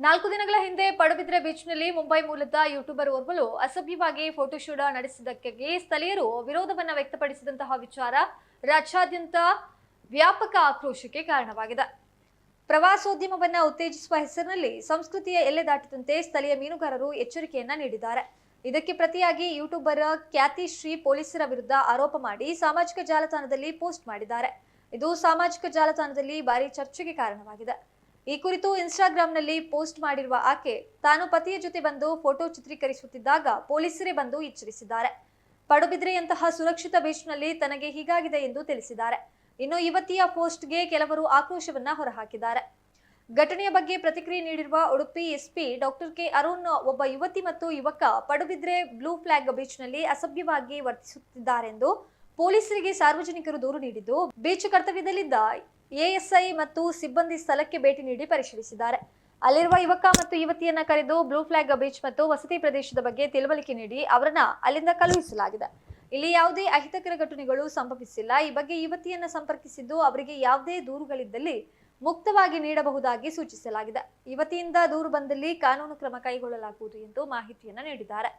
ನಾಲ್ಕು ದಿನಗಳ ಹಿಂದೆ ಪಡುಬಿದ್ರೆ ಬೀಚ್ನಲ್ಲಿ ಮುಂಬೈ ಮೂಲದ ಯೂಟ್ಯೂಬರ್ ಓರ್ವಲು ಅಸಭ್ಯವಾಗಿ ಫೋಟೋಶೂಟ್ ನಡೆಸಿದ್ದಕ್ಕೆ ಸ್ಥಳೀಯರು ವಿರೋಧವನ್ನು ವ್ಯಕ್ತಪಡಿಸಿದಂತಹ ವಿಚಾರ ರಾಜ್ಯಾದ್ಯಂತ ವ್ಯಾಪಕ ಆಕ್ರೋಶಕ್ಕೆ ಕಾರಣವಾಗಿದೆ. ಪ್ರವಾಸೋದ್ಯಮವನ್ನು ಉತ್ತೇಜಿಸುವ ಹೆಸರಿನಲ್ಲಿ ಸಂಸ್ಕೃತಿಯ ಎಲ್ಲೆ ದಾಟಿದಂತೆ ಸ್ಥಳೀಯ ಮೀನುಗಾರರು ಎಚ್ಚರಿಕೆಯನ್ನ ನೀಡಿದ್ದಾರೆ. ಇದಕ್ಕೆ ಪ್ರತಿಯಾಗಿ ಯೂಟ್ಯೂಬರ್ ಖ್ಯಾತಿ ಶ್ರೀ ಪೊಲೀಸರ ವಿರುದ್ಧ ಆರೋಪ ಮಾಡಿ ಸಾಮಾಜಿಕ ಜಾಲತಾಣದಲ್ಲಿ ಪೋಸ್ಟ್ ಮಾಡಿದ್ದಾರೆ. ಇದು ಸಾಮಾಜಿಕ ಜಾಲತಾಣದಲ್ಲಿ ಭಾರಿ ಚರ್ಚೆಗೆ ಕಾರಣವಾಗಿದೆ. ಈ ಕುರಿತು ಇನ್ಸ್ಟಾಗ್ರಾಂನಲ್ಲಿ ಪೋಸ್ಟ್ ಮಾಡಿರುವ ಆಕೆ, ತಾನು ಪತಿಯ ಜೊತೆ ಬಂದು ಫೋಟೋ ಚಿತ್ರೀಕರಿಸುತ್ತಿದ್ದಾಗ ಪೊಲೀಸರೇ ಬಂದು ಎಚ್ಚರಿಸಿದ್ದಾರೆ. ಪಡುಬಿದ್ರೆಯಂತಹ ಸುರಕ್ಷಿತ ಬೀಚ್ನಲ್ಲಿ ತನಗೆ ಹೀಗಾಗಿದೆ ಎಂದು ತಿಳಿಸಿದ್ದಾರೆ. ಇನ್ನು ಯುವತಿಯ ಪೋಸ್ಟ್ಗೆ ಕೆಲವರು ಆಕ್ರೋಶವನ್ನ ಹೊರಹಾಕಿದ್ದಾರೆ. ಘಟನೆಯ ಬಗ್ಗೆ ಪ್ರತಿಕ್ರಿಯೆ ನೀಡಿರುವ Udupi SP doctor K Arun, ಒಬ್ಬ ಯುವತಿ ಮತ್ತು ಯುವಕ ಪಡುಬಿದ್ರೆ ಬ್ಲೂ ಫ್ಲಾಗ್ ಬೀಚ್ನಲ್ಲಿ ಅಸಭ್ಯವಾಗಿ ವರ್ತಿಸುತ್ತಿದ್ದಾರೆಂದು ಪೊಲೀಸರಿಗೆ ಸಾರ್ವಜನಿಕರು ದೂರು ನೀಡಿದ್ದು ಬೀಚ್ ಕರ್ತವ್ಯದಲ್ಲಿದ್ದ ಎಎಸ್ಐ ಮತ್ತು ಸಿಬ್ಬಂದಿ ಸ್ಥಳಕ್ಕೆ ಭೇಟಿ ನೀಡಿ ಪರಿಶೀಲಿಸಿದ್ದಾರೆ. ಅಲ್ಲಿರುವ ಯುವಕ ಮತ್ತು ಯುವತಿಯನ್ನ ಕರೆದು ಬ್ಲೂ ಫ್ಲಾಗ್ ಬೀಚ್ ಮತ್ತು ವಸತಿ ಪ್ರದೇಶದ ಬಗ್ಗೆ ತಿಳುವಳಿಕೆ ನೀಡಿ ಅವರನ್ನ ಅಲ್ಲಿಂದ ಕಳುಹಿಸಲಾಗಿದೆ. ಇಲ್ಲಿ ಯಾವುದೇ ಅಹಿತಕರ ಘಟನೆಗಳು ಸಂಭವಿಸಿಲ್ಲ. ಈ ಬಗ್ಗೆ ಯುವತಿಯನ್ನ ಸಂಪರ್ಕಿಸಿದ್ದು ಅವರಿಗೆ ಯಾವುದೇ ದೂರುಗಳಿದ್ದಲ್ಲಿ ಮುಕ್ತವಾಗಿ ನೀಡಬಹುದಾಗಿ ಸೂಚಿಸಲಾಗಿದೆ. ಯುವತಿಯಿಂದ ದೂರು ಬಂದಲ್ಲಿ ಕಾನೂನು ಕ್ರಮ ಕೈಗೊಳ್ಳಲಾಗುವುದು ಎಂದು ಮಾಹಿತಿಯನ್ನ ನೀಡಿದ್ದಾರೆ.